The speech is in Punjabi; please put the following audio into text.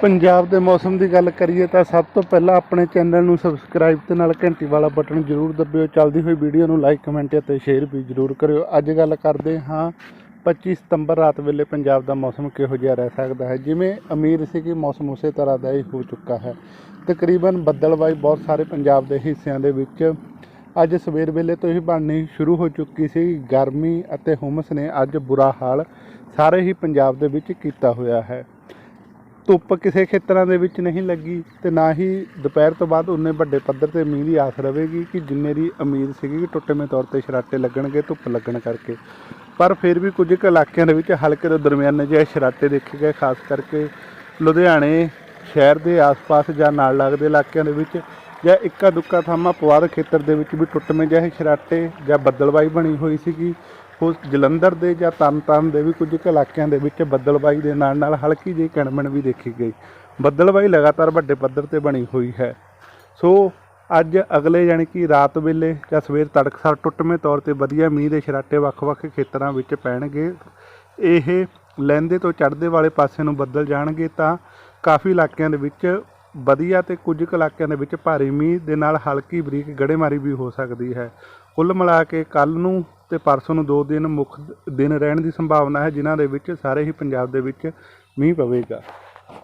ਪੰਜਾਬ ਦੇ ਮੌਸਮ ਦੀ ਗੱਲ ਕਰੀਏ ਤਾਂ ਸਭ ਤੋਂ ਪਹਿਲਾਂ ਆਪਣੇ ਚੈਨਲ ਨੂੰ ਸਬਸਕ੍ਰਾਈਬ ਤੇ ਨਾਲ ਘੰਟੀ ਵਾਲਾ ਬਟਨ ਜ਼ਰੂਰ ਦਬਿਓ। ਚੱਲਦੀ ਹੋਈ ਵੀਡੀਓ ਨੂੰ ਲਾਈਕ ਕਮੈਂਟ ਅਤੇ ਸ਼ੇਅਰ ਵੀ ਜ਼ਰੂਰ ਕਰਿਓ। ਅੱਜ ਗੱਲ ਕਰਦੇ ਹਾਂ 25 ਸਤੰਬਰ ਰਾਤ ਵੇਲੇ ਪੰਜਾਬ ਦਾ ਮੌਸਮ ਕਿਹੋ ਜਿਹਾ ਰਹਿ ਸਕਦਾ ਹੈ? ਜਿਵੇਂ ਅਮੀਰ ਸੀ ਕਿ ਮੌਸਮ ਉਸੇ ਤਰ੍ਹਾਂ ਦਾ ਹੀ ਹੋ ਚੁੱਕਾ ਹੈ। ਤਕਰੀਬਨ ਬੱਦਲਬਾਈ ਬਹੁਤ ਸਾਰੇ ਪੰਜਾਬ ਦੇ ਹਿੱਸਿਆਂ ਦੇ ਵਿੱਚ ਅੱਜ ਸਵੇਰ ਵੇਲੇ ਤੋਂ ਹੀ ਬਣਨੀ ਸ਼ੁਰੂ ਹੋ ਚੁੱਕੀ ਸੀ। ਗਰਮੀ ਅਤੇ ਹੁਮਸ ਨੇ ਅੱਜ ਬੁਰਾ ਹਾਲ ਸਾਰੇ ਹੀ ਪੰਜਾਬ ਦੇ ਵਿੱਚ ਕੀਤਾ ਹੋਇਆ ਹੈ। ਧੁੱਪ ਕਿਸੇ ਖੇਤਰਾਂ ਦੇ ਵਿੱਚ ਨਹੀਂ ਲੱਗੀ ਤੇ ਨਾ ਹੀ ਦੁਪਹਿਰ ਤੋਂ ਬਾਅਦ ਉਨੇ ਵੱਡੇ ਪੱਧਰ ਤੇ ਮੀਂਹ ਦੀ ਆਸ ਰਹੇਗੀ ਕਿ ਜਿੰਨੇ ਦੀ ਉਮੀਦ ਸੀਗੀ ਕਿ ਟੁੱਟੇਵੇਂ ਤੌਰ ਤੇ ਸ਼ਰਾਟੇ ਲੱਗਣਗੇ, ਧੁੱਪ ਲੱਗਣ ਕਰਕੇ। ਪਰ ਫਿਰ ਵੀ ਕੁਝ ਕੁ ਇਲਾਕਿਆਂ ਦੇ ਵਿੱਚ ਹਲਕੇ ਤੋਂ ਦਰਮਿਆਨੇ ਜਿਹੇ ਸ਼ਰਾਟੇ ਦੇਖੇ ਗਏ, ਖਾਸ ਕਰਕੇ ਲੁਧਿਆਣੇ ਸ਼ਹਿਰ ਦੇ ਆਸ-ਪਾਸ ਜਾਂ ਨਾਲ ਲੱਗਦੇ ਇਲਾਕਿਆਂ ਦੇ ਵਿੱਚ ਜਾਂ ਇੱਕਾ ਦੁੱਕਾ ਥਾਵਾਂ ਪਵਾਰ ਖੇਤਰ ਦੇ ਵਿੱਚ ਵੀ ਟੁੱਟਵੇਂ ਜਿਹੇ ਸ਼ਰਾਟੇ ਜਾਂ ਬੱਦਲਬਾਈ ਬਣੀ ਹੋਈ ਸੀਗੀ। ਉਸ ਜਲੰਧਰ ਦੇ ਜਾਂ ਤਰਨਤਾਰਨ ਦੇ ਵੀ ਕੁਝ ਕੁ ਇਲਾਕਿਆਂ ਦੇ ਵਿੱਚ ਬੱਦਲਬਾਈ ਦੇ ਨਾਲ ਨਾਲ ਹਲਕੀ ਜਿਹੀ ਕਣਮਣ ਵੀ ਦੇਖੀ ਗਈ। ਬੱਦਲਬਾਈ ਲਗਾਤਾਰ ਵੱਡੇ ਪੱਧਰ ਤੇ ਬਣੀ ਹੋਈ ਹੈ। ਸੋ ਅੱਜ ਅਗਲੇ ਯਾਨੀ ਕਿ ਰਾਤ ਵੇਲੇ ਜਾਂ ਸਵੇਰ ਤੜਕਸਾਰ ਟੁੱਟਵੇਂ ਤੌਰ ਤੇ ਵਧੀਆ ਮੀਂਹ ਦੇ ਛਰਾਟੇ ਵੱਖ-ਵੱਖ ਖੇਤਰਾਂ ਵਿੱਚ ਪੈਣਗੇ। ਇਹ ਲਹਿੰਦੇ ਤੋਂ ਚੜ੍ਹਦੇ ਵਾਲੇ ਪਾਸੇ ਨੂੰ ਬੱਦਲ ਜਾਣਗੇ ਤਾਂ ਕਾਫੀ ਇਲਾਕਿਆਂ ਦੇ ਵਿੱਚ ਵਧੀਆ ਤੇ ਕੁਝ ਕੁ ਇਲਾਕਿਆਂ ਦੇ ਵਿੱਚ ਭਾਰੀ ਮੀਂਹ ਦੇ ਨਾਲ ਹਲਕੀ ਬਰੀਕ ਗੜੇਮਾਰੀ ਵੀ ਹੋ ਸਕਦੀ ਹੈ। ਕੁੱਲ ਮਿਲਾ ਕੇ ਕੱਲ ਨੂੰ ਤੇ ਪਰਸੋਂ ਨੂੰ ਦੋ ਦਿਨ ਮੁੱਖ ਦਿਨ ਰਹਿਣ ਦੀ ਸੰਭਾਵਨਾ ਹੈ, ਜਿਨ੍ਹਾਂ ਦੇ ਵਿੱਚ ਸਾਰੇ ਹੀ ਪੰਜਾਬ ਦੇ ਵਿੱਚ ਮੀਂਹ ਪਵੇਗਾ।